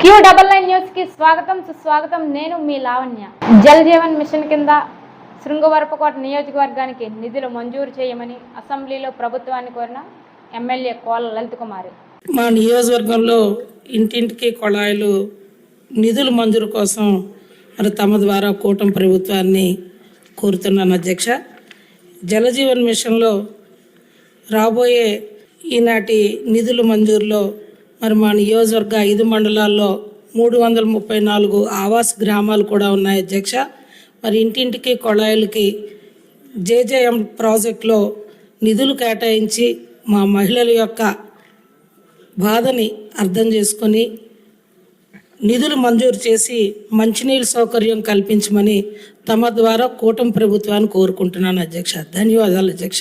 Queue double nine న్యూస్కి స్వాగతం సుస్వాగతం. నేను మీ లావణ్య. జల్ జీవన్ మిషన్ కింద శృంగవరపకోట నియోజకవర్గానికి నిధులు మంజూరు చేయమని అసెంబ్లీలో ప్రభుత్వాన్ని కోరిన ఎమ్మెల్యే కోల లలిత్ కుమారి. మా నియోజకవర్గంలో ఇంటింటికి కొళాయిలు నిధులు మంజూరు కోసం మరి తమ ద్వారా కూటమి ప్రభుత్వాన్ని కోరుతున్నాను అధ్యక్ష. జలజీవన్ మిషన్లో రాబోయే ఈనాటి నిధులు మంజూరులో మరి మా నియోజకవర్గ ఐదు మండలాల్లో మూడు వందల ముప్పై నాలుగు ఆవాస్ గ్రామాలు కూడా ఉన్నాయి అధ్యక్ష. మరి ఇంటింటికి కొళాయిలకి జేజేఎం ప్రాజెక్టులో నిధులు కేటాయించి మా మహిళల యొక్క బాధని అర్థం చేసుకొని నిధులు మంజూరు చేసి మంచినీళ్ళ సౌకర్యం కల్పించమని తమ ద్వారా కూటమి ప్రభుత్వాన్ని కోరుకుంటున్నాను అధ్యక్ష. ధన్యవాదాలు అధ్యక్ష.